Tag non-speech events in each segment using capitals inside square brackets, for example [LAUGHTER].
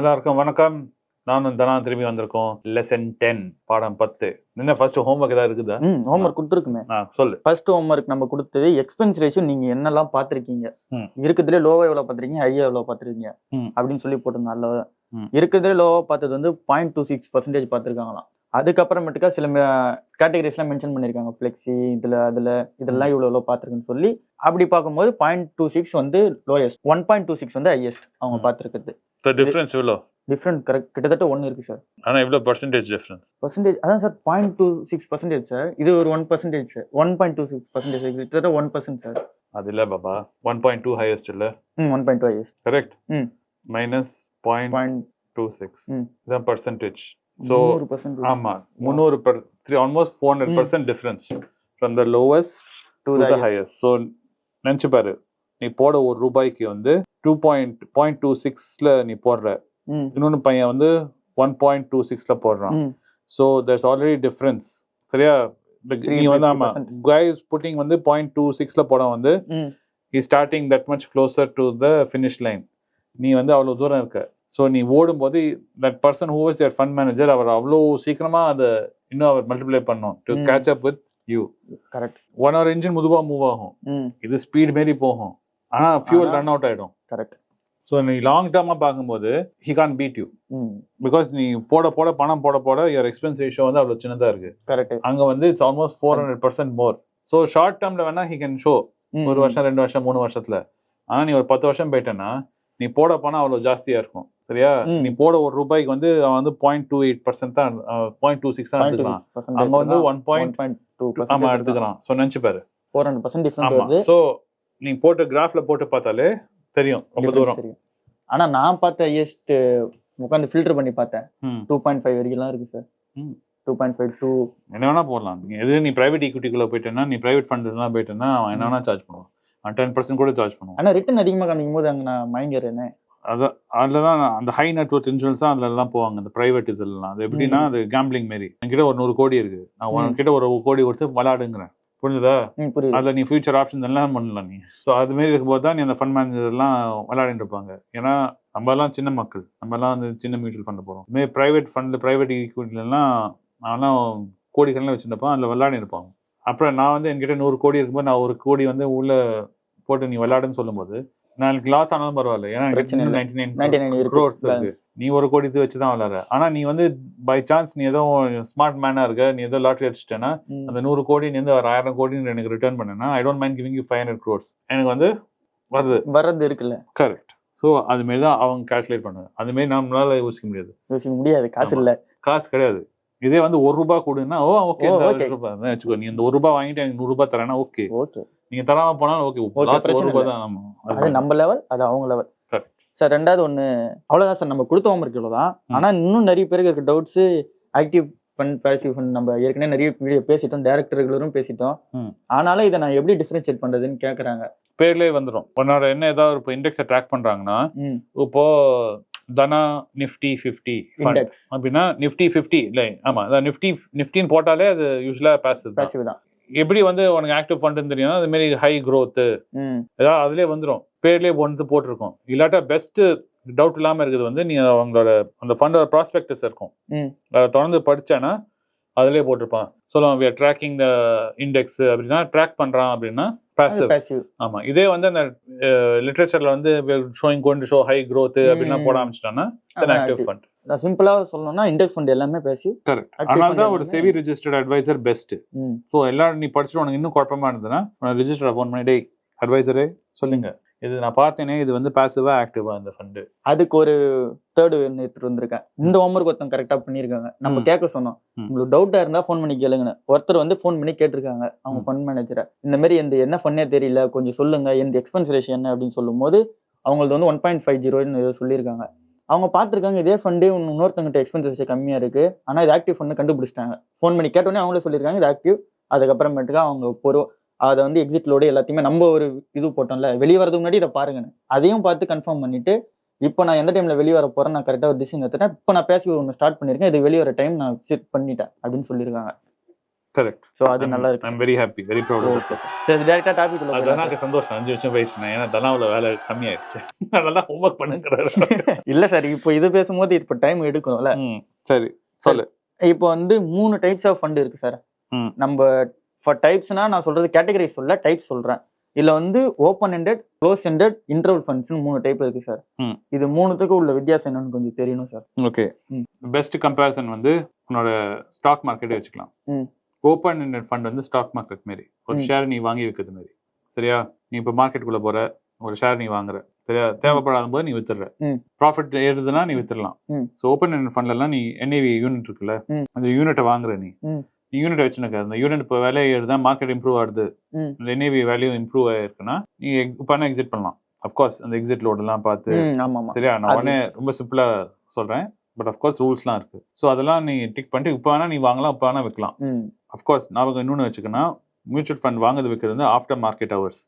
எல்லாருக்கும் வணக்கம். நானும் தனா திரும்பி வந்திருக்கோம். லெசன் டென் பாடம் பத்து. என்ன ஃபர்ஸ்ட் ஹோம்ஒர்க் ஏதாவது இருக்குதா? ம் ஹோம்ஒர்க் கொடுத்துருக்குமே. ஆ சொல்லு. ஃபர்ஸ்ட் ஹோம்ஒர்க் நம்ம கொடுத்தது எக்ஸ்பென்ஸ் ரேஷியோ நீங்க என்னெல்லாம் பார்த்திருக்கீங்க. இருக்கிறதுலே லோவா எவ்வளவு பார்த்திருக்கீங்க? ஹையா எவ்வளவு பார்த்திருக்கீங்க? ம். அப்படின்னு சொல்லி போட்டிருந்தோம் ம். இருக்கிறதுலே லோவா பார்த்தது வந்து பாயிண்ட் டூ சிக்ஸ் பர்சன்டேஜ் பார்த்துருக்காங்களாம். அதுக்கப்புறமேட்டுக்கா சில கேட்டகரிஸ்லாம் மென்ஷன் பண்ணியிருக்காங்க. ஃப்ளெக்ஸி இதுல அதுல இதெல்லாம் இவ்வளோ எவ்வளோ பார்த்துருக்குன்னு சொல்லி அப்படி பார்க்கும்போது பாயிண்ட் டூ சிக்ஸ் வந்து lowest one point two six வந்து ஹையஸ்ட் அவங்க. பார்த்துருக்குது இப்போ டிஃப்ரென்ஸ் எவ்வளோ? டிஃப்ரெண்ட் கரெக்ட் கிட்டத்தட்ட ஒன்று இருக்கு சார் ஆனா எவ்வளோ பர்சன்டேஜ் டிஃப்ரென்ஸ் பர்சன்டேஜ் அதான் sir point two six percentage sir இது ஒரு one percentage sir one point two six percentage கிட்டத்தட்ட ஒன் பர்சன்ட் சார் அது இல்ல பாபா. ஒன் பாயிண்ட் டூ ஹையஸ்ட் இல்ல? ம் one point two highest correct ம். Minus point point two six. இதான் பர்சன்டேஜ் ஸோ ஆமா முந்நூறு three almost four hundred. Percent difference from the lowest to the highest so நினச்சி பாரு. நீ போட ஒரு ரூபாய்க்கு வந்து டூ பாயிண்ட் பாயிண்ட் டூ சிக்ஸ்ல நீ போடுற. இன்னொன்று பையன் வந்து ஒன் பாயிண்ட் டூ சிக்ஸ்ல போடுறான். ஸோ there's ஆல்ரெடி டிஃப்ரென்ஸ் சரியா? நீ வந்து ஆமா 350%. guys புட்டிங் வந்து பாயிண்ட் டூ சிக்ஸ்ல போட வந்து ம். இ starting that much closer to the finish line நீ வந்து அவ்வளோ தூரம் இருக்க. ஸோ நீ ஓடும்போது that person who is your fund manager அவர் அவ்வளோ சீக்கிரமா அதை இன்னும் அவர் மல்டிப்ளை பண்ணும் to. Catch up with you correct one hour engine முதுவா move ஆகும். இது ஸ்பீட் மாரி போகும். ஆனா ஃபியூல் ரன் அவுட் ஆயிடும். கரெக்ட் ஸோ நீ லாங் டேர்மா பார்க்கும்போது he can beat you because நீ போட போட பணம் போட போட யுவர் எக்ஸ்பென்ஸ் ரேஷியோ வந்து அவ்வளோ சின்னதா இருக்கு. கரெக்ட் அங்க வந்து it's almost four hundred percent more so short டேர்ம்ல வேணா ஹி கேன் ஷோ ஒரு வருஷம் ரெண்டு வருஷம் மூணு வருஷத்துல. ஆனா நீ ஒரு பத்து வருஷம் போயிட்டேன்னா நீ போட பணம் அவ்வளவு ஜாஸ்தியா இருக்கும். சரியா. நீ போட ஒரு ரூபாய்க்கு வந்து அவன் வந்து பாயிண்ட் டூ எயிட் பர்சன்ட் தான் பாயிண்ட் டூ சிக்ஸ் தான் எடுத்துக்கலாம் அங்க வந்து ஒன் பாயிண்ட் டூ ஆமா எடுத்துக்கிறான். ஸோ நினைச்சு பாரு. ஃபோர் ஹண்ட்ரட் பர்சன்ட் டிஃப்ரெண்ட் ஆமா. வருது. ஸோ நீ போட்டு கிராஃப்ல போட்டு பார்த்தாலே தெரியும் ரொம்ப தூரம். தெரியும். ஆனா நான் பார்த்த ஹையஸ்ட் உட்காந்து ஃபில்டர் பண்ணி பார்த்தேன். டூ பாயிண்ட் ஃபைவ் வரைக்கும்லாம் இருக்கு சார். ம். டூ பாயிண்ட் ஃபைவ் டூ என்ன வேணா போடலாம். நீ எது நீ பிரைவேட் ஈக்விட்டிக்குள்ள போயிட்டேன்னா நீ பிரைவேட் ஃபண்ட்லாம் போயிட்டேன்னா அவன் என்ன வேணா சார்ஜ் பண்ணுவான். அவன் டென் பர்சன்ட் கூட சார்ஜ் பண்ணுவான். ஆனா ரிட்டர்ன் அதிகமா காமிக்கும் போது அங்க நான் மயங்கிறேனே அதான் அதில் தான் அந்த ஹை நெட்ஒர்க் இன்சூரன்ஸ் தான் அதுல எல்லாம் போவாங்க அந்த பிரைவேட் இதெல்லாம். அது எப்படின்னா. அது கேம்பிளிங் மாரி. என்கிட்ட ஒரு நூறு கோடி இருக்கு. நான். உன்கிட்ட ஒரு கோடி கொடுத்து விளாடுங்கிறேன் புரிஞ்சுதா? அதுல நீ ஃபியூச்சர் ஆப்ஷன் எல்லாம் பண்ணலாம் நீ. ஸோ அது மாரி இருக்கும்போது தான் நீ அந்த ஃபண்ட் மேனேஜர்லாம் விளையாடிட்டு இருப்பாங்க. ஏன்னா நம்ம எல்லாம் சின்ன மக்கள். நம்ம எல்லாம் வந்து சின்ன மியூச்சுவல் ஃபண்ட் போகிறோம் இதுமாரி ப்ரைவேட் ஃபண்ட் ப்ரைவேட் ஈக்விட்டிலாம் நான்லாம் கோடிக்கணக்கில் வச்சுருப்பேன் அதில் விளையாடி இருப்பாங்க. அப்புறம் நான் வந்து என்கிட்ட நூறு கோடி இருக்கும்போது நான் ஒரு கோடி வந்து உள்ள போட்டு நீ விளையாடுன்னு சொல்லும்போது நாளைக்கு லாஸ் ஆனாலும் பரவாயில்ல. ஏன்னா. நீ ஒரு கோடி இது வச்சு தான் விளையாடுற. ஆனா நீ வந்து பை சான்ஸ் நீ ஏதோ ஸ்மார்ட் மேனா இருக்க நீ ஏதோ லாட்டரி அடிச்சிட்டேன்னா. அந்த நூறு கோடி நீ வந்து ஒரு ஆயிரம் கோடி எனக்கு ரிட்டர்ன் பண்ணேன்னா I don't mind giving you five hundred crores எனக்கு வந்து வருது. வர்றது இருக்குல்ல. கரெக்ட் ஸோ அது மாரி தான் அவங்க கால்குலேட் பண்ணுங்க அது மாரி நம்மளால யோசிக்க முடியாது. யோசிக்க முடியாது. காசு. இல்ல. காசு கிடையாது. இதே வந்து ஒரு ரூபாய் கொடுன்னா ஓ ஓகே ரூபாய். வச்சுக்கோ. நீ இந்த ஒரு ரூபாய் வாங்கிட்டு எனக்கு நூறு ரூபாய் தரேன்னா ஓகே. ஓகே. நீங்க தராம போனாலும் ஓகே. தான் அது நம்ம லெவல் அது அவங்க லெவல். சார் ரெண்டாவது ஒண்ணு அவ்வளவுதான் சார் நம்ம கொடுத்த ஹோம்ஒர்க் இவ்வளவுதான். ம். ஆனா இன்னும் நிறைய பேருக்கு இருக்க doubts active fund passive fund நம்ம ஏற்கனவே நிறைய வீடியோ பேசிட்டோம் டேரக்டர் ரெகுலரும் பேசிட்டோம். ஆனாலும் இதை நான் எப்படி டிஃபரன்ஷியேட் பண்றதுன்னு கேக்குறாங்க. பேர்லயே வந்துடும் உன்னோட என்ன ஏதாவது இப்போ இண்டெக்ஸை ட்ராக் பண்றாங்கன்னா ம். இப்போ தனா நிஃப்டி ஃபிஃப்டி அப்படின்னா நிஃப்டி ஃபிஃப்டி இல்லை ஆமா அதான் நிஃப்டி நிஃப்டின்னு போட்டாலே அது யூஸ்வலா பேசுது தான். பேசிவ் தான். எப்படி வந்து உனக்கு ஆக்டிவ் ஃபண்டுன்னு தெரியும்? அது மாதிரி ஹை growth. ம். ஏதாவது அதுலயே வந்துடும் பேர்லயே ஒன்று போட்டிருக்கும். இல்லாட்டா பெஸ்ட் டவுட் இல்லாம இருக்குது வந்து நீ அவங்களோட அந்த ஃபண்டோட ப்ராஸ்பெக்டஸ் இருக்கும். அதை தொடர்ந்து படிச்சானா அதுலயே போட்டிருப்பான். சொல்லுவான் we are tracking the index அப்படின்னா ட்ராக் பண்றான் அப்படின்னா பேசிவ் ஆமா. இதே வந்து அந்த லிட்ரேச்சர்ல வந்து showing going show high growth அப்படிலாம் ம். போட ஆரம்பிச்சிட்டான்னா ஆக்டிவ். ஃபண்ட் நான் சிம்பிளா சொல்லணும்னா இண்டெக்ஸ் ஃபண்ட் எல்லாமே பேசிவ் கரெக்ட் அதனால தான் ஒரு செவி ரிஜிஸ்டர்ட் அட்வைசர் பெஸ்ட் ஸோ எல்லாரும் நீ படிச்சுட்டு உனக்கு இன்னும் குழப்பமா இருந்ததுன்னா உனக்கு ரிஜிஸ்டர் ஃபோன் பண்ணி டேய் அட்வைசரே சொல்லுங்க. இது நான் பார்த்தேனே இது வந்து பாசிவா ஆக்டிவா இந்த ஃபண்டு அதுக்கு ஒரு தேர்டு எடுத்துட்டு வந்திருக்கேன். இந்த ஹோம்ஒர்க் ஒருத்தன் கரெக்டா பண்ணிருக்காங்க நம்ம. கேட்க சொன்னோம். உங்களுக்கு டவுட்டா இருந்தா ஃபோன் பண்ணி கேளுங்கன்னு. ஒருத்தர் வந்து ஃபோன் பண்ணி கேட்டிருக்காங்க அவங்க. ஃபண்ட் மேனேஜரை இந்த மாதிரி எந்த என்ன ஃபன்னே தெரியல கொஞ்சம் சொல்லுங்க எந்த எக்ஸ்பென்ஸ் ரேஷன் என்ன அப்படின்னு சொல்லும்போது அவங்களுக்கு வந்து ஒன் பாயிண்ட் ஃபைவ் ஜீரோன்னு சொல்லியிருக்காங்க. அவங்க பார்த்துருக்காங்க இதே ஃபண்டு இன்னொருத்தங்கிட்ட எக்ஸ்பென்ஸ் ரேஷன் கம்மியா இருக்கு. ஆனா இது ஆக்டிவ் ஃபண்ட் கண்டுபிடிச்சிட்டாங்க. ஃபோன் பண்ணி கேட்டோன்னே அவங்களே சொல்லியிருக்காங்க இது ஆக்டிவ் அதுக்கப்புறமேட்டுக்கா அவங்க பொறு அதை வந்து எக்ஸிட் லோடு எல்லாத்தையுமே நம்ம ஒரு இது போட்டோம்ல வெளியே வரதுக்கு முன்னாடி இதை பாருங்கன்னு. அதையும் பார்த்து கன்ஃபார்ம் பண்ணிட்டு இப்போ நான் எந்த டைம்ல வெளியே வர போறேன் நான் கரெக்டாக ஒரு டிசிஷன் எடுத்துட்டேன். இப்போ நான் பேசி ஒன்று ஸ்டார்ட் பண்ணியிருக்கேன் இது வெளியே வர டைம் நான் செட் பண்ணிட்டேன் அப்படின்னு சொல்லியிருக்காங்க கரெக்ட் ஸோ அது நல்லா இருக்கு. I'm very happy very proud okay சரி டேரக்டா டாபிக் தனாக்கு சந்தோஷம் அஞ்சு வருஷம் போயிடுச்சு. ஏன்னா தனாவில் வேலை கம்மியாயிடுச்சு. [LAUGHS] அதெல்லாம் ஹோம்ஒர்க் பண்ணுங்கிறாரு. [LAUGHS] இல்ல சார் இப்போ இது பேசும்போது இப்போ டைம் எடுக்கும்ல. ம், சரி சொல்லு. இப்போ வந்து மூணு டைப்ஸ் ஆஃப் ஃபண்ட் இருக்கு சார். நம்ம ஃபார் டைப்ஸ்னா நான் சொல்றது கேட்டகரி சொல்ல டைப் சொல்றேன் இதுல வந்து open ended close ended interval ஃபண்ட்ஸ்னு மூணு டைப் இருக்கு சார். இது மூணுத்துக்கும் உள்ள வித்தியாசம் என்னன்னு கொஞ்சம் தெரியணும் சார் ஓகே. பெஸ்ட் கம்பேரிசன் வந்து உன்னோட ஸ்டாக் மார்க்கெட்டே வச்சுக்கலாம். ஓப்பன் எண்டட் ஃபண்ட் வந்து ஸ்டாக் மார்க்கெட் மாரி ஒரு. ஷேர் நீ வாங்கி வைக்கிறது மாரி சரியா நீ இப்போ மார்க்கெட்டுக்குள்ள போற ஒரு ஷேர் நீ வாங்குற சரியா தேவைப்படாத போது நீ வித்துடுற. ப்ராஃபிட் ஏறுதுன்னா நீ வித்துடலாம். ஸோ ஓப்பன் எண்டட் ஃபண்ட்லாம் நீ என்ஏவி யூனிட் இருக்குல்ல. அந்த யூனிட்டை வாங்குற. நீ யூனிட் வச்சுருக்க அந்த யூனிட் இப்போ விலை ஏறுதா மார்க்கெட் இம்ப்ரூவ் ஆகுது. என்ஏவி வேல்யூ இம்ப்ரூவ் ஆயிருக்குன்னா நீ இப்போ எக்ஸிட் பண்ணலாம். அஃப்கோர்ஸ் அந்த எக்ஸிட் லோடெல்லாம் பார்த்து. சரியா? நான் உடனே ரொம்ப சிம்பிளா சொல்றேன். பட் அஃப்கோர்ஸ் ரூல்ஸ்லாம் இருக்கு. ஸோ அதெல்லாம் நீ டிக் பண்ணிட்டு இப்போ வேணா நீ வாங்கலாம் இப்போ வேணா விற்கலாம். ம். அஃப்கோர்ஸ் நான் இன்னொன்று வச்சுக்கணும் மியூச்சுவல் ஃபண்ட் வாங்குறது விற்கிறது வந்து ஆஃப்டர் மார்க்கெட் ஹவர்ஸ்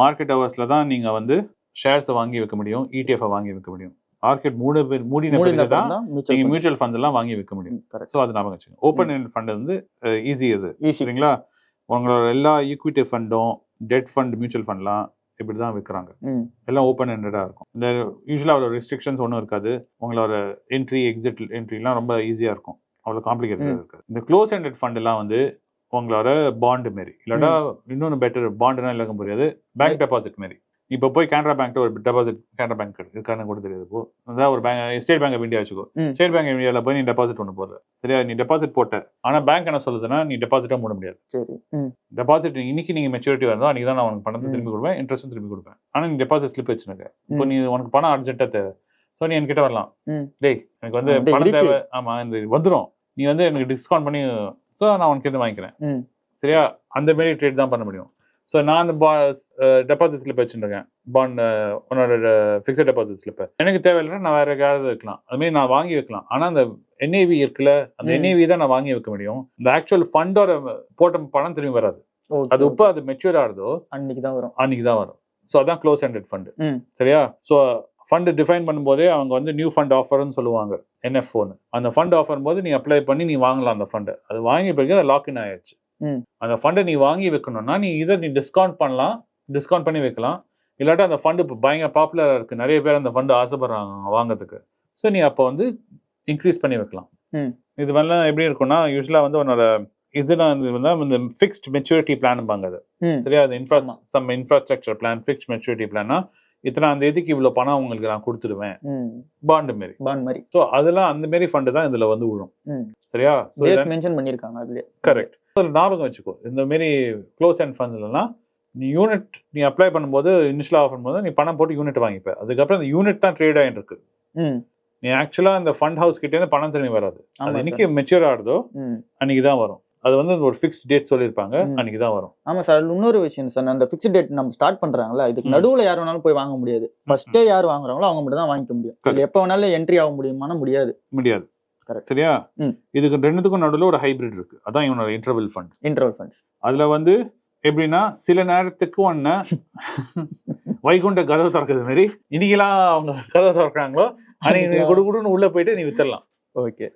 மார்க்கெட் ஹவர்ஸ்ல தான் நீங்க வந்து ஷேர்ஸை வாங்கி வைக்க முடியும் இடிஎஃப் வாங்கி வைக்க முடியும். மார்க்கெட் மூட மூடின பிறகு தான் தான் நீங்க மியூச்சுவல் ஃபண்ட் எல்லாம் வாங்கி வைக்க முடியும். ஸோ அது ஞாபகம் வச்சுக்கோங்க. ஓப்பன் எண்ட் ஃபண்ட் வந்து ஈஸி அது. சரிங்களா? உங்களோட எல்லா ஈக்விட்டி ஃபண்டும் டெட் ஃபண்ட் மியூச்சுவல் ஃபண்ட்லாம் இப்படி தான் விற்கிறாங்க எல்லாம் ஓப்பன் ஹெண்டடாக இருக்கும். இந்த யூஸ்வலாக அவ்வளோ ரெஸ்ட்ரிக்ஷன்ஸ் ஒன்றும் இருக்காது. உங்களோட என்ட்ரி எக்ஸிட் என்ட்ரிலாம் ரொம்ப ஈஸியாக இருக்கும். அவ்வளோ காம்ப்ளிகேட்டடாக. இருக்காது. இந்த க்ளோஸ் ஹெண்டட் ஃபண்டெல்லாம் வந்து உங்களோட பாண்டு மாரி. இல்லாட்டா இன்னொன்று பெட்டர் பாண்டுனா இல்லக்க முடியாது பேங்க் டெபாசிட் மாரி. இப்போ போய் கேனரா பேங்க்ல ஒரு டெபாசிட் கேனரா பேங்க் இருக்கான்னு கூட தெரியாது இப்போ. அதான் ஒரு bank State Bank of India வச்சுக்கோ. ஸ்டேட் பேங்க் ஆஃப் இந்தியாவில் போய் நீ டெபாசிட் ஒன்று போடுற. சரியா? நீ டெபாசிட் போட்ட. ஆனால் பேங்க் என்ன சொல்லுதுன்னா நீ டெபாசிட்டாக மூட முடியாது. சரி டெபாசிட் இன்னைக்கு நீங்க மெச்சூரிட்டி வரதோ அன்னைக்கு தான் நான் உனக்கு பணத்தை. திரும்பி கொடுப்பேன். இன்ட்ரெஸ்ட்டும் திரும்பி கொடுப்பேன். ஆனா நீ டெபாசிட் ஸ்லிப் வச்சுருக்க இப்போ. நீ உனக்கு பணம் அர்ஜென்ட்டா தேவை. ஸோ நீ என்கிட்ட வரலாம். டேய் எனக்கு வந்து பணம். தேவை. ஆமா இந்த வந்துரும். நீ வந்து எனக்கு டிஸ்கவுண்ட் பண்ணி ஸோ நான் உனக்கு வாங்கிக்கிறேன். சரியா? அந்த மாரி ட்ரேட் தான் பண்ண முடியும். ஸோ நான் அந்த பா டெபாசிட் ஸ்லிப் வச்சுருக்கேன் பாண்ட் உன்னோட ஃபிக்ஸட் டெபாசிட் ஸ்லிப் எனக்கு தேவையில்லை நான் வேற எங்கேயாவது வைக்கலாம். அது மாதிரி நான் வாங்கி வைக்கலாம். ஆனா அந்த என்ஏவி இருக்குல்ல அந்த. என்ஏவி தான் நான் வாங்கி வைக்க முடியும். இந்த ஆக்சுவல் ஃபண்டோட போட்ட பணம் திரும்பி வராது. அது இப்போ அது மெச்சூர் ஆகுதோ அன்னைக்கு தான் வரும். அன்னைக்கு தான் வரும். ஸோ அதான் க்ளோஸ் ஹெண்டட் ஃபண்டு. சரியா? ஸோ ஃபண்டு டிஃபைன் பண்ணும்போதே அவங்க வந்து நியூ ஃபண்ட் ஆஃபர்னு சொல்லுவாங்க. என்எஃப்ஓன்னு அந்த ஃபண்ட் ஆஃபர் போது நீ அப்ளை பண்ணி நீ வாங்கலாம் அந்த ஃபண்டை அது வாங்கி பிறகு அது லாக்இன் ஆயிடுச்சு. அந்த ஃபண்டை நீ வாங்கி வைக்கணும்னா நீ இதை நீ டிஸ்கவுண்ட் பண்ணலாம் டிஸ்கவுண்ட் பண்ணி வைக்கலாம். இல்லாட்டா அந்த ஃபண்டு இப்போ பயங்கர பாப்புலராக இருக்குது நிறைய பேர் அந்த ஃபண்டு ஆசைப்படுறாங்க வாங்குறதுக்கு. ஸோ நீ அப்போ வந்து இன்க்ரீஸ் பண்ணி வைக்கலாம். இது மாதிரிலாம் எப்படி இருக்கும்னா யூஸ்வலாக வந்து உன்னோட இதெல்லாம் வந்து இந்த ஃபிக்ஸ்ட் மெச்சூரிட்டி பிளான்பாங்க அது. ம். சரியா? அது infra. Some infrastructure plan fix maturity பிளான்னா இத்தனை அந்த இதுக்கு இவ்வளோ பணம் உங்களுக்கு நான் கொடுத்துடுவேன்? ம். பாண்டு மாரி. பாண்ட் மாதிரி ஸோ அதெல்லாம் அந்த மாரி ஃபண்டு தான் இதில் வந்து விழும் சரியா? மென்ஷன் பண்ணிருக்காங்க அதுலயே. கரெக்ட் ஞாபகம் வச்சுக்கோ. இந்த மாரி க்ளோஸ் அண்ட் ஃபண்ட்லலாம் நீ யூனிட் நீ அப்ளை பண்ணும்போது இனிஷியல் ஆஃபர் பண்ணும்போது நீ பணம் போட்டு யூனிட் வாங்கிப்ப. அதுக்கப்புறம் அந்த யூனிட் தான் ட்ரேட் ஆகிட்டு இருக்கு. நீ ஆக்சுவலாக அந்த ஃபண்ட் ஹவுஸ் கிட்டேருந்து பணம் திரும்பி வராது. அது. இன்னைக்கு மெச்சூர் ஆகுதோ அன்னைக்கு தான் வரும். அது வந்து ஒரு ஃபிக்ஸ்ட் டேட் சொல்லியிருப்பாங்க. அன்னைக்கு தான் வரும். ஆமா சார் இன்னொரு விஷயம் சார் அந்த ஃபிக்ஸ்ட் டேட் நம்ம ஸ்டார்ட் பண்றாங்கல்ல இதுக்கு. நடுவுல யார் வேணாலும் போய் வாங்க முடியாது. ஃபர்ஸ்டே யார் வாங்குறாங்களோ அவங்க மட்டும் தான் வாங்கிக்க முடியும். எப்ப வேணாலும் என்ட்ரி ஆக முடியுமானா முடியாது. முடியாது. சரியா? ம். இதுக்கு ரெண்டுத்துக்கும் நடுவில் ஒரு ஹைபிரிட் இருக்கு. அதான் இவனோட இன்டர்வல் ஃபண்ட் இன்டர்வல் ஃபண்ட்ஸ் அதுல வந்து எப்படின்னா சில நேரத்துக்கு ஒன்று வைகுண்ட கதவை திறக்கிறது மாதிரி இன்னைக்கெல்லாம் அவங்க கதவை திறக்கிறாங்களோ அன்னைக்கு நீ குடு குடுன்னு உள்ள போயிட்டு நீ வித்துடலாம். ஓகே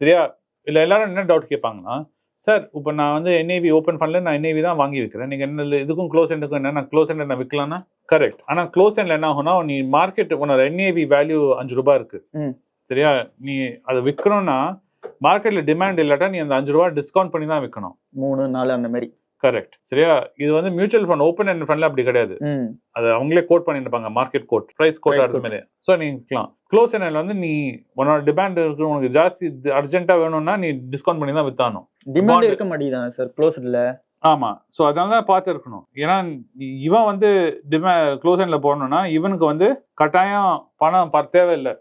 சரியா? இல்ல எல்லாரும் என்ன டவுட் கேட்பாங்கன்னா சார் இப்போ நான் வந்து என்ஏவி ஓப்பன் பண்ணல நான் என்ஏவி தான் வாங்கி வைக்கிறேன். நீங்க என்ன இதுக்கும் க்ளோஸ் எண்டுக்கும் என்ன? நான் க்ளோஸ் எண்ட் நான் விற்கலாம்னா கரெக்ட் ஆனா க்ளோஸ் எண்ட்ல என்ன ஆகும்னா நீ மார்க்கெட் உன்னோட என்ஏவி வேல்யூ அஞ்சு ரூபாய் இருக்கு. சரியா? நீ அதை விற்கணும்னா மார்க்கெட்ல டிமாண்ட் இல்லாட்டா நீ அந்த அஞ்சு ரூபாய் டிஸ்கவுண்ட் பண்ணி தான் விற்கணும் மூணு நாலு அந்த மாதிரி. கரெக்ட் சரியா? இது வந்து மியூச்சுவல் ஃபண்ட் ஓப்பன் எண்ட் ஃபண்ட்ல அப்படி கிடையாது. அது அவங்களே கோட் பண்ணிருப்பாங்க மார்க்கெட் கோட் பிரைஸ் கோட் அது quote. மாதிரி. ஸோ நீ விற்கலாம் க்ளோஸ் எண்ட்ல வந்து நீ உன்னோட டிமாண்ட் இருக்கு உனக்கு ஜாஸ்தி அர்ஜென்ட்டா வேணும்னா நீ டிஸ்கவுண்ட் பண்ணி தான் வித்தானோம் டிமாண்ட். இருக்க மாட்டேங்குதா சார் க்ளோஸ்ட்ல ஆமா. ஸோ அதனால தான் பார்த்து இருக்கணும். ஏன்னா இவன் வந்து டிமா க்ளோஸ் எண்ட்ல போடணும்னா இவனுக்கு வந்து கட்டாயம் பணம் தேவையில்லை.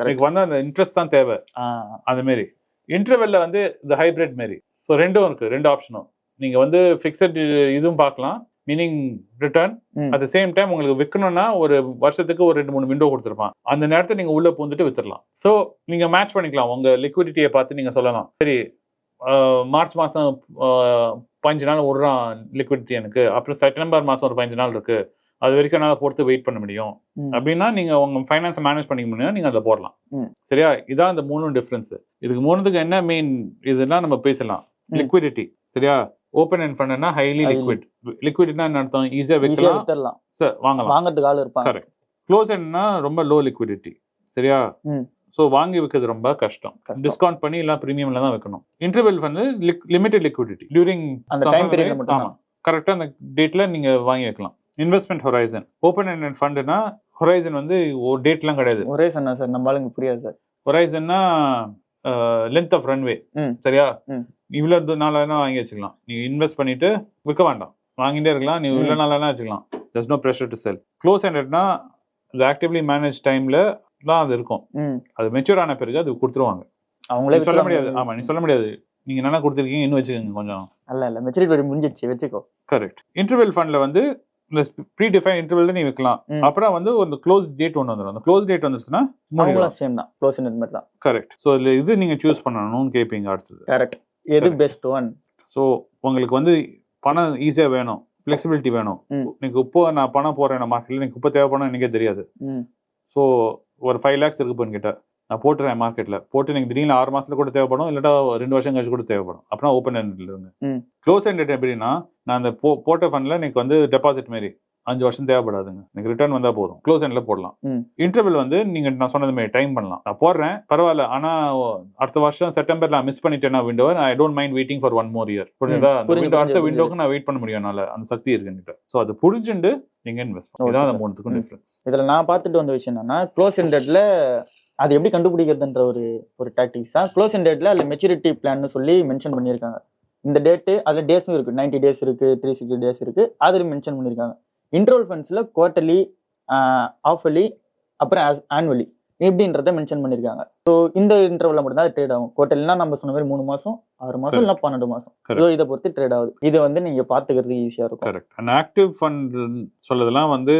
எனக்கு வந்து அந்த இன்ட்ரெஸ்ட் தான் தேவை. ஆ. அந்த மாரி. இன்டர்வெல்ல வந்து இந்த ஹைபிரிட் மாரி. ஸோ ரெண்டும் இருக்கு ரெண்டு ஆப்ஷனும் நீங்க வந்து ஃபிக்ஸட் இதுவும் பார்க்கலாம். Meaning return. At same time உங்களுக்கு விற்கணும்னா ஒரு வருஷத்துக்கு ஒரு ரெண்டு மூணு விண்டோ கொடுத்துருப்பான். அந்த நேரத்தை நீங்க உள்ள பூந்துட்டு வித்துடலாம். ஸோ நீங்க மேட்ச் பண்ணிக்கலாம். உங்க லிக்விடிட்டியை பார்த்து நீங்க சொல்லலாம். சரி மார்ச் மாசம் பதினஞ்சு நாள் விடுறான் லிக்விடிட்டி எனக்கு. அப்புறம் செப்டம்பர் மாசம் ஒரு பதினஞ்சு நாள் இருக்கு. அது வரைக்கும் என்னால் பொறுத்து வெயிட் பண்ண முடியும். அப்படின்னா நீங்க உங்க ஃபைனான்ஸை மேனேஜ் பண்ணிக்க முடியும் நீங்க அதில் போடலாம். சரியா? இதான் இந்த மூணும் டிஃப்ரென்ஸ் இதுக்கு மூணுத்துக்கு என்ன மெயின் இதெல்லாம் நம்ம பேசலாம். லிக்விடிட்டி சரியா? ஓப்பன் அண்ட் ஃபண்ட்னா ஹைலி. லிக்விட் லிக்விடிட்டினா என்ன அர்த்தம்? ஈஸியா ஈஸியா விற்கலாம் சார் வாங்கலாம். வாங்குறதுக்கு ஆள் இருப்பாங்க. கரெக்ட் க்ளோஸ் எண்ட்னா ரொம்ப லோ லிக்விடிட்டி சரியா. ஸோ வாங்கி விற்கிறது ரொம்ப கஷ்டம். டிஸ்கவுண்ட் பண்ணி இல்லை ப்ரீமியம்ல தான் வைக்கணும். இன்டர்வெல் வந்து லிமிடெட் லிக்விடிட்டி டியூரிங் அந்த டைம் ஆமா. கரெக்டாக அந்த டேட்ல நீங்க வாங்கி வைக்கலாம். இன்வெஸ்ட்மெண்ட் ஹொரைசன் ஓப்பன் அண்ட் ஃபண்டுனா ஹொரைசன் வந்து டேட்லாம் கிடையாது. ஒரே சொன்னா சார் நம்ம ஆளுங்க புரியாது சார் ஹொரைசன்னா லென்த் ஆஃப் ரன்வே. சரியா. இவ்வளோ நாளாக வாங்கி வச்சுக்கலாம். நீ இன்வெஸ்ட் பண்ணிட்டு விற்க வேண்டாம். வாங்கிட்டே இருக்கலாம். நீ இவ்வளோ. நாளாக வச்சுக்கலாம். Thus no pressure to sell close ஹண்ட்ரட்னா அது ஆக்டிவ்லி மேனேஜ் டைம்ல தான் அது இருக்கும். அது மெச்சூர் ஆன பிறகு அது கொடுத்துருவாங்க. அவங்களே சொல்ல. முடியாது. ஆமா நீ சொல்ல முடியாது. நீங்க என்ன கொடுத்துருக்கீங்க இன்னும் வச்சுக்கோங்க கொஞ்சம். இல்ல இல்ல மெச்சூரிட்டி முடிஞ்சிச்சு வச்சுக்கோ. கரெக்ட் இன்டர்வெல் ஃபண்ட்ல வந்து இந்த ப்ரீ டிஃபைன் இன்டர்வெல் நீ வைக்கலாம். அப்புறம் வந்து ஒரு க்ளோஸ் டேட் ஒன்று வந்துடும் அந்த க்ளோஸ் டேட் வந்துருச்சுன்னா அவங்களும் சேம் தான். க்ளோஸ் மாதிரி தான். கரெக்ட் ஸோ இதுல இது நீங்க சூஸ் பண்ணணும்னு கேட்பீங்க அடுத்தது. கரெக்ட் எது. பெஸ்ட் ஒன் ஸோ உங்களுக்கு வந்து பணம் ஈஸியா வேணும். ஃப்ளெக்சிபிலிட்டி வேணும். நீங்க இப்போ நான் பணம் போறேன் மார்க்கெட்ல எனக்கு இப்போ தேவைப்படும் எனக்கே தெரியாது. ஸோ ஒரு ஃபைவ் லேக்ஸ் இருக்கு என்கிட்ட நான் போட்டுறேன் மார்க்கெட்ல போட்டு எனக்கு திடீர்னு ஆறு மாசத்துல கூட தேவைப்படும் இல்லாட்டா ரெண்டு வருஷம் கழிச்சு கூட தேவைப்படும். அப்படின்னா ஓப்பன் ஹேண்டில் ம். க்ளோஸ் ஹேண்டட் எப்படின்னா நான் அந்த போ போட்ட ஃபண்ட்ல எனக்கு வந்து டெபாசிட் மாரி அஞ்சு வருஷம் தேவைப்படாதுங்க. எனக்கு ரிட்டர்ன் வந்தா போதும். க்ளோஸ் ஹேண்ட்ல போடலாம். இன்டர்வல் வந்து நீங்க நான் சொன்னது மாதிரி டைம் பண்ணலாம். நான் போடுறேன் பரவாயில்ல. ஆனா அடுத்த வருஷம் செப்டம்பர் நான் மிஸ் பண்ணிட்டேன்னா window I don't mind waiting for one more year புரியுதா அடுத்த விண்டோக்கு நான் வெயிட் பண்ண முடியும் அந்த சக்தி இருக்கு என்கிட்ட ஸோ அது புரிஞ்சுண்டு நீங்க இன்வெஸ்ட் இதான் அந்த. மூணுத்துக்கும். டிஃபரன்ஸ் இதுல நான் பார்த்துட்டு வந்த விஷயம் என்னன்னா க்ளோஸ் எண்டட்ல அது எப்படி கண்டுபிடிக்கிறதுன்ற ஒரு ஒரு டாக்டிக்ஸ் தான். க்ளோஸ் எண்டட்ல அதுல மெச்சூரிட்டி பிளான்னு சொல்லி மென்ஷன் பண்ணியிருக்காங்க. இந்த டேட்டு அதுல டேஸும் இருக்கு. 90 டேஸ் இருக்கு த்ரீ சிக்ஸ்டி டேஸ் இருக்கு. அதுல மென்ஷன் பண்ணியிருக்காங்க. இன்ட்ரோல் ஃபண்ட்ஸ்ல குவார்ட்டர்லி ஆஃபர்லி அப்புறம் ஆனுவலி இப்படின்றத மென்ஷன் பண்ணியிருக்காங்க ஸோ இந்த இன்டர்வல்ல மட்டும் தான் ட்ரேட் ஆகும். குவார்ட்டர்லினா நம்ம சொன்ன மாதிரி மூணு மாசம் ஆறு மாசம். இல்லை பன்னெண்டு மாசம். ஸோ இதை பொறுத்து ட்ரேட் ஆகுது. இது வந்து நீங்க பாத்துக்கிறது ஈஸியா இருக்கும். கரெக்ட் அண்ட் ஆக்டிவ் ஃபண்ட் சொல்லதெல்லாம் வந்து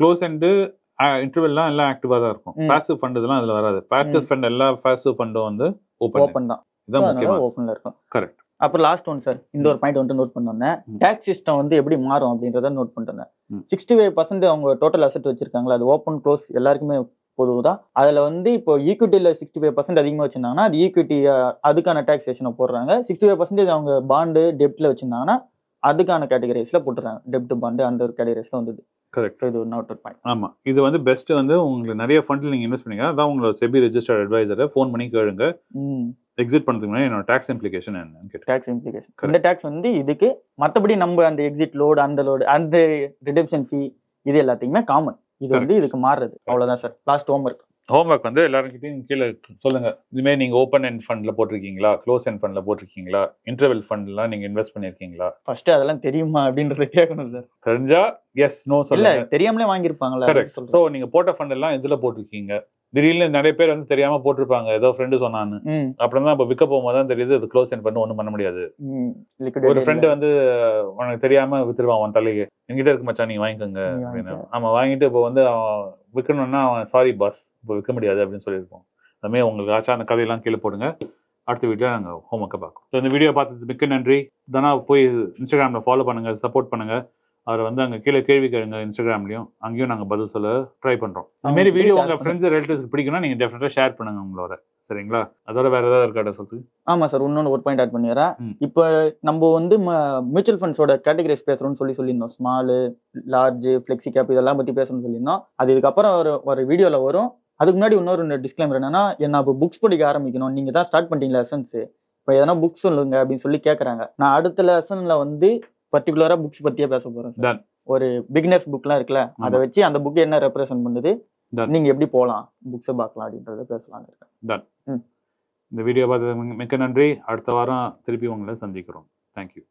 க்ளோஸ் அண்டு இன்டர்வெல்லாம் எல்லாம் ஆக்டிவா தான் இருக்கும். பாசிவ் ஃபண்ட் இதெல்லாம் அதுல வராது. பாசிவ் ஃபண்ட் எல்லா பாசிவ் ஃபண்டும் வந்து ஓப்பன் ஓப்பன் தான். இதான் முக்கியமா. ஓப்பன்ல இருக்கும். Correct. அப்புறம் லாஸ்ட் ஒன் சார் இந்த ஒரு பாயிண்ட் வந்துட்டு நோட் ம். டேக்ஸ் சிஸ்டம் வந்து எப்படி மாறும் அப்படின்றத நோட் ம். சிக்ஸ்டி ஃபைவ் பர்சன்ட் அவங்க டோட்டல் அசெட் வச்சிருக்காங்களா அது ஓப்பன் க்ளோஸ் எல்லாருக்குமே பொதுவுதான் அதுல வந்து இப்போ ஈக்விட்டியில சிக்ஸ்டி ஃபைவ் பர்சன்ட் அதிகமாக வச்சிருந்தாங்கன்னா அது ஈக்விட்டி அதுக்கான டாக்ஸேஷனை போடுறாங்க. சிக்ஸ்டி ஃபைவ் பர்சன்டேஜ் அவங்க பாண்டு டெப்ட்ல வச்சிருந்தாங்கன்னா அதுக்கான கேட்டகரிஸ்ல போட்டுறாங்க டெப்ட் பாண்டு அந்த ஒரு கேட்டகரிஸ்ல வந்தது. கரெக்ட் இது ஒரு நோட் பாயிண்ட் ஆமா. இது வந்து பெஸ்ட் வந்து உங்களுக்கு நிறைய ஃபண்ட்ல நீங்க இன்வெஸ்ட் பண்ணீங்க. அதான் உங்களோட செபி ரெஜிஸ்டர்ட் அட்வைசரை ஃபோன் பண்ணி கேளுங்க. எக்ஸிட் பண்ணதுக்கு முன்னாடி என்னோட டாக்ஸ் இம்ப்ளிகேஷன் என்னன்னு கேட்டு டேக்ஸ் இம்ப்ளிகேஷன் இந்த டேக்ஸ் வந்து இதுக்கு மற்றபடி நம்ம அந்த எக்ஸிட் லோடு அந்த லோடு அந்த ரிடெம்ஷன் ஃபீ இது எல்லாத்தையுமே காமன் இது வந்து. இதுக்கு மாறுறது. அவ்வளவுதான் சார் லாஸ்ட் ஹோம்ஒர்க் ஹோம்ஒர்க் வந்து எல்லாருக்கிட்டையும் கீழே சொல்லுங்க. இதுமாரி நீங்க ஓப்பன் அண்ட் ஃபண்ட்ல போட்டிருக்கீங்களா? க்ளோஸ் அண்ட் ஃபண்ட்ல போட்டிருக்கீங்களா? இன்டர்வெல் ஃபண்ட்லாம் நீங்க இன்வெஸ்ட் பண்ணிருக்கீங்களா? ஃபர்ஸ்ட் அதெல்லாம் தெரியுமா அப்படின்றத கேட்கணும் சார் தெரிஞ்சா எஸ் நோ சொல்லுங்க. தெரியாமலே வாங்கியிருப்பாங்கல்ல கரெக்ட் ஸோ நீங்க போட்ட ஃபண்ட் எல்லாம் எதுல போட்டிருக்கீங்க? திடீர்னு நிறைய பேர் வந்து தெரியாம போட்டிருப்பாங்க. ஏதோ ஃப்ரெண்டு சொன்னான்னு. அப்புறம் தான் இப்போ விற்க போகும்போது தான் தெரியுது அது க்ளோஸ் அண்ட் பண்ணி ஒன்றும் பண்ண முடியாது. ஒரு ஃப்ரெண்டு. வந்து உனக்கு தெரியாம வித்துருவான் அவன் தலைக்கு. என்கிட்ட இருக்கு மச்சான் நீங்க வாங்கிக்கோங்க நீ அப்படின்னு. ஆமா வாங்கிட்டு இப்போ வந்து அவன் விற்கணும்னா அவன் சாரி பாஸ் இப்போ விற்க முடியாது அப்படின்னு சொல்லியிருப்போம். அதுமாதிரி உங்களுக்கு ஆச்சா அந்த கதையெல்லாம் கீழே போடுங்க. அடுத்த வீடியோ நாங்கள் ஹோம்ஒர்க்கை பார்ப்போம். ஸோ இந்த வீடியோ பார்த்தது மிக்க நன்றி. தானா போய் இன்ஸ்டாகிராமில் ஃபாலோ பண்ணுங்க சப்போர்ட் பண்ணுங்க. அவர் வந்து அங்கே கீழே கேள்வி கேளுங்க இன்ஸ்டாகிராம்லையும் அங்கேயும் நாங்கள் பதில் சொல்ல ட்ரை பண்ணுறோம் please வீடியோ உங்கள். ஃப்ரெண்ட்ஸ் ரிலேட்டிவ்ஸ்க்கு பிடிக்கும்னா நீங்கள் டெஃபினட்டாக ஷேர் பண்ணுங்க உங்களோட. சரிங்களா? அதோட வேற ஏதாவது இருக்காடா சொல்லுது ஆமா சார் இன்னொன்று ஒரு பாயிண்ட் ஆட் பண்ணிடுறேன். இப்போ நம்ம வந்து மியூச்சுவல் ஃபண்ட்ஸோட கேட்டகரிஸ் பேசுறோம்னு சொல்லி சொல்லியிருந்தோம். ஸ்மாலு லார்ஜ் ஃப்ளெக்ஸி கேப் இதெல்லாம் பத்தி பேசணும்னு சொல்லியிருந்தோம். அது இதுக்கப்புறம் ஒரு ஒரு வீடியோல வரும். அதுக்கு முன்னாடி இன்னொரு டிஸ்க்ளைமர் என்னன்னா என்ன இப்போ புக்ஸ் படிக்க ஆரம்பிக்கணும்? நீங்க தான் ஸ்டார்ட் பண்ணிட்டீங்களா லெசன்ஸ் இப்போ எதனா புக்ஸ் சொல்லுங்க அப்படின்னு சொல்லி கேட்குறாங்க நான் அடுத்த லெசன்ல வந்து பர்டிகுலரா புக்ஸ் பத்தியே பேச. Done. ஒரு பிகினர்ஸ் புக்லாம் இருக்குல்ல அதை. வச்சு அந்த புக் என்ன ரெப்ரசென்ட் பண்ணுது. நீங்க எப்படி போகலாம் புக்ஸை பார்க்கலாம் அப்படின்றத பேசலாம்னு இருக்கேன் இந்த வீடியோ பார்த்ததுக்கு மிக்க நன்றி அடுத்த வாரம் திருப்பி உங்களை சந்திக்கிறோம் தேங்க்யூ